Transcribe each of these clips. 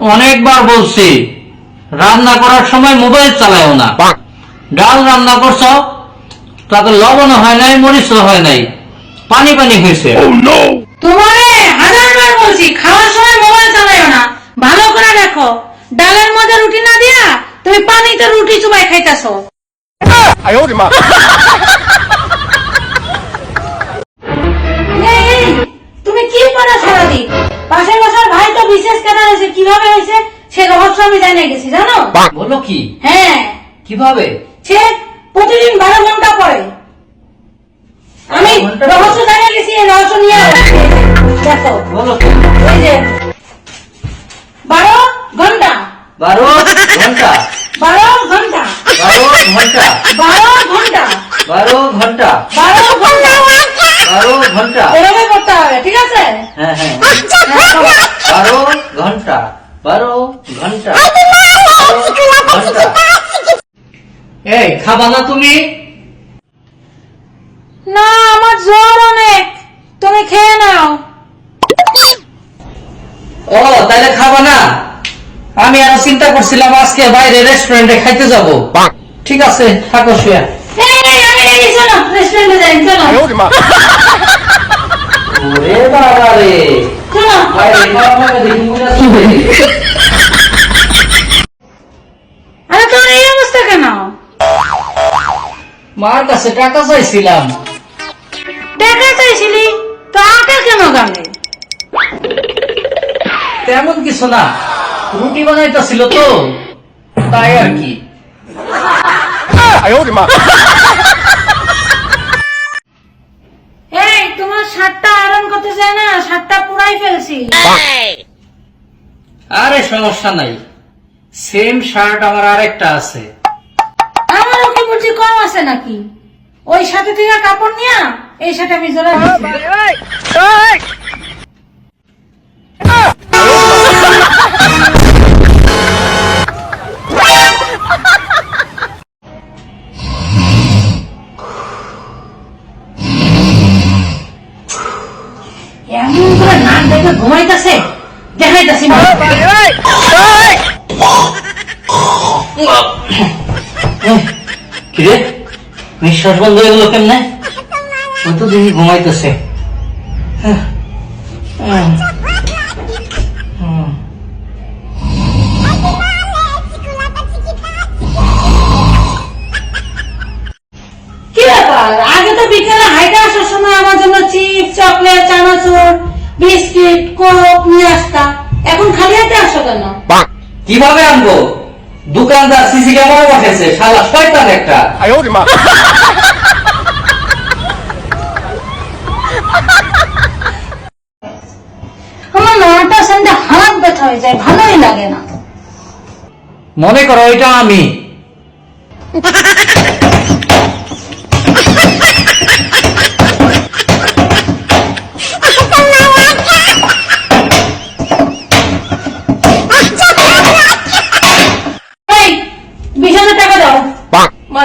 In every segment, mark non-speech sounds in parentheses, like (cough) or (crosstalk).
অনেকবার বলছি রান্না করার সময় মোবাইল চালাও না। ডাল রান্না করছ তাতে লবণ হয় নাই মরিচ হয় নাই পানি পানি হয়েছে। তোমারে হাজারবার বলছি খাওয়ার সময় মোবাইল চালাইও না। ভালো করে দেখো ডালের মধ্যে রুটি না দিয়া তুমি পানিতে রুটি চুবাই খাইতেছো। (laughs) বিশেষ কেনা হয়েছে? কীভাবে হয়েছে? সে রহস্য আমি জানে গেছি জানো? বলো কি? হ্যাঁ। কীভাবে? সে প্রতিদিন বারো ঘণ্টা পড়ে। আমি রহস্য জানে গেছি এই রহস্য নিয়ে। দেখো বলো এই যে বারো ঘণ্টা। বারো ঘণ্টা? বারো ঘণ্টা। বারো ঘণ্টা? বারো ঘণ্টা। বারো ঘণ্টা? বারো ঘণ্টা। বারো ঘণ্টা? এভাবে করতে হবে ঠিক আছে? হ্যাঁ হ্যাঁ। হ্যাঁ। বারো ঘণ্টা বারো ঘণ্টা এই খাবা না তুমি? না আমার জ্বর অনেক। তুমি খেয়ে নাও। ও তাহলে খাবা না। আমি আরও চিন্তা করছিলাম আজকে বাইরে রেস্টুরেন্টে খাইতে যাব। ঠিক আছে থাকো শুয়া। রেস্টুরেন্টে যাই চলো। ওরে বাবা রে চলো আরে তোর এই অবস্থা কেন? মার কাছে টাকা চাইছিলাম। টাকা চাইছিলি? তো আটা কেন গালে? তেমন কিছু না রুটি বানাইতেছিল তো তাই আর কি। 哎呦 আরে সমস্যা নাই। সেম শার্ট আমার আরেকটা আছে। আমার কি বুঝি কম আছে নাকি? ওই সাথে তুই কাপড় নিয়া এই সাথে আমি জোড়া নিঃশ্বাস বন্ধ হয়ে গেল কেমনে? ওই তো দেখি ঘুমাইতেছে। কি ব্যাপার? আগে তো বিকেলে হাইটে আসার সময় আমার জন্য চিপস, চকলেট কীভাবে আনব? দোকানদার সিসি ক্যামেরা বসেছে শালা শয়তান একটা। আমার নয়টা সন্ধে হাত ব্যথা হয়ে যায় ভালোই লাগে না। মনে করো এটা আমি।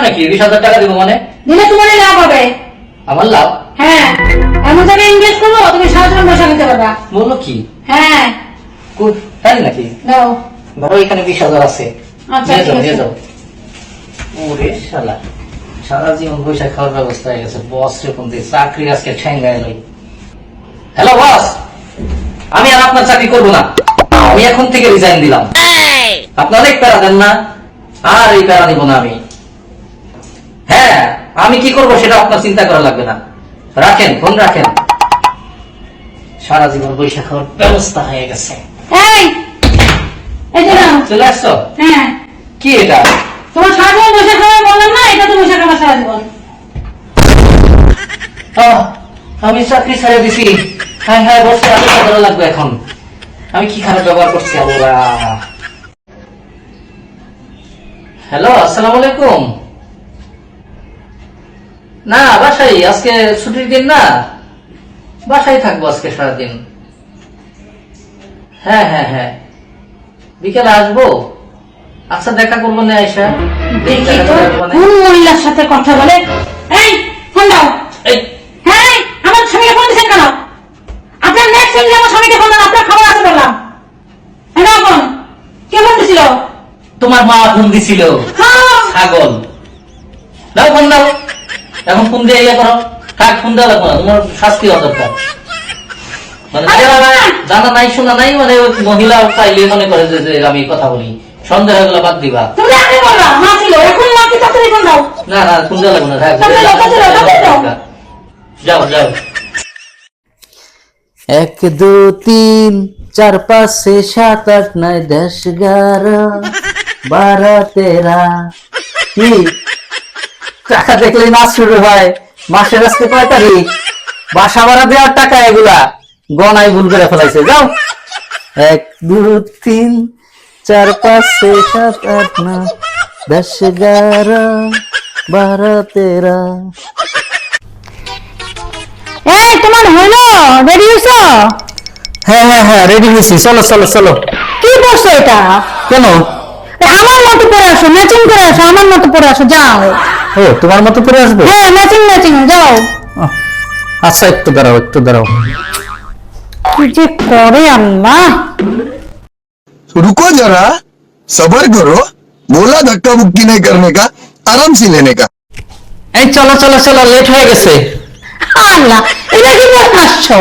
মানে কি বিশ হাজার টাকা দিব মানে? দিলে তোমার লাভ হবে। আমার লাভ? হ্যাঁ। এমন জায়গায় ইনভেস্ট করব তুমি সারাজীবন বসে নিতে পারবা। বলো কি? হ্যাঁ। কই, তাই নাকি? দাও। ধরো এখানে বিশ হাজার আছে। আচ্ছা, নিয়ে যাও ওরে শালা সারা জীবন পয়সা খাওয়ার ব্যবস্থা হয়ে গেছে। বস রে কোন দিয়ে চাকরি আজকে হ্যালো বস আমি আর আপনার চাকরি করব না। আমি এখন থেকে রিজাইন দিলাম। আপনি অনেক প্যারা দেন না। আর এই প্যারা দিব না আমি। হ্যাঁ আমি কি করব সেটা আপনার চিন্তা করা লাগবে না। রাখেন ফোন রাখেন। সারা জীবন পয়সা খাওয়ার ব্যবস্থা হয়ে গেছে। চলে আসছো? হ্যাঁ। কি এটা? তোমার সারাজীবন বসে খাওয়া বললাম না এটা তো বসে খাওয়া সারা জীবন। আমি চাকরি ছেড়ে দিছি। হ্যাঁ হ্যাঁ বসে লাগবে এখন? আমি কি খারাপ ব্যবহার করছি আল্লাহ। হ্যালো আসসালামু আলাইকুম। না বাসায় আজকে ছুটির দিন না? বাসায় থাকব আজকে সারাদিন। হ্যাঁ হ্যাঁ হ্যাঁ। বিকেলে আসব। আচ্ছা দেখা করব না আয়সা দেখি তো কোন মহিলার সাথে কথা বলে? এই ফোন দাও। এই। হ্যাঁ আমার স্বামীকে ফোন দিচ্ছেন কেন? আপনার নেক্সট আমার স্বামীকে ফোন দেন আপনার খবর আছে বললাম। হ্যাঁ ফোন। তোমার মা ফোন দিছিল। হ্যাঁ। ছাগল। দাও ফোন দাও। এখন ফোন দিয়ে ইয়ে করো কাক ফোন দেওয়া লাগবে না? তোমার শাস্তি হওয়া দরকার। মানে জানা নাই শোনা নাই মানে মহিলা চাইলে মনে করে যে যে আমি কথা বলি। সন্দেহ এগুলো বাদ দিবা। তুমি আগে বললা মা ছিল এখন মাকে তাড়াতাড়ি ফোন দাও। না না ফোন দেওয়া লাগবে না। যাও যাও। এক দু তিন চার পাঁচ ছয় সাত আট নয় দশ এগারো বারো তেরা কি? টাকা দেখলে মাস শুরু হয়। মাসের আজকে কয় তারিখ? বাসা ভাড়া দেওয়ার টাকা এগুলা। গনায় ভুল করে ফেলাইছে। যাও। এক দু তিন চার পাঁচ ছয় সাত আট নয় দশ এগারো বারো তেরা। এই তোমার হলো রেডি হইছো? হ্যাঁ হ্যাঁ হ্যাঁ রেডি হয়েছি চলো চলো চলো। কি করছ এটা? কেন? আমার মতো পরে আসো ম্যাচিং করে আসো আমার মতো পরে আসো যাও। ও তোমার মতো করে আসবো হ্যাঁ ম্যাচিং ম্যাচিং যাও আহ, আচ্ছা একটু দাঁড়াও একটু দাঁড়াও কি যে করে আল্লাহ रुको जरा सबर करो बोला धक्का मुक्की नहीं करने का आराम से लेने का এই চলো চলো চলো লেট হয়ে গেছে আল্লাহ এটা কি বলে আসছো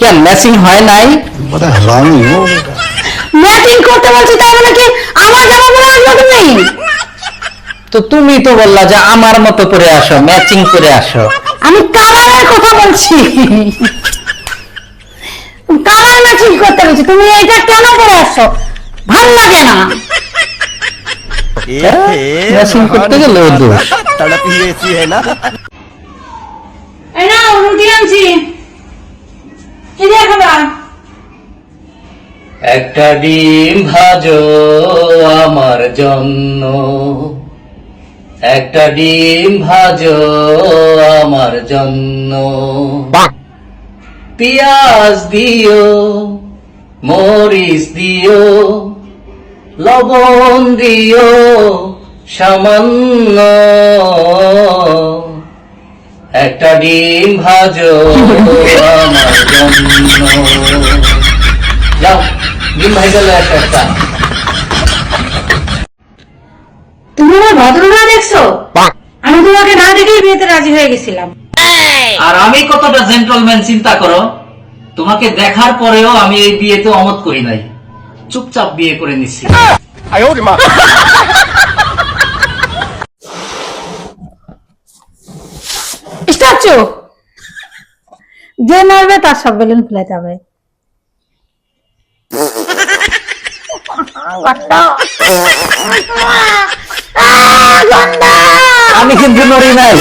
কেন ম্যাচিং হয় নাই बड़ा हरामी हो ম্যাচিং করতে বলছি তার মানে কি আমার জামা পরে আসবে তুমি তো তুমি তো বললা যে আমার মতো করে আসো ম্যাচিং করে আসো। আমি কালারের কথা বলছি। কালার ম্যাচিং করতে বলছি তুমি এটা কেন করে আসো? ভালো লাগে না। ম্যাচিং করতে গেলে দোষ। না। রুটি আনছি। কি দিয়ে খাবা একটা ডিম ভাজো আমার জন্য। একটা ডিম ভাজো আমার জন্য। পিয়াজ দিও মরিচ দিও লবণ দিও সামান্য। একটা ডিম ভাজো আমার জন্য। যাও ডিম ভাই গেল একটা। তুমি আমার ভদ্র না দেখছ? আমি তোমাকে না দেখেই বিয়েতে রাজি হয়ে গেছিলাম। আর আমি কতটা জেন্টলম্যান চিন্তা করো। তোমাকে দেখার পরেও আমি এই বিয়েতে অমত করি নাই। চুপচাপ বিয়ে করে নিচ্ছি। স্ট্যাচু যে মারবে তার সব বেলুন ফুলে যাবে। আমি কিন্তু নড়ি নাই।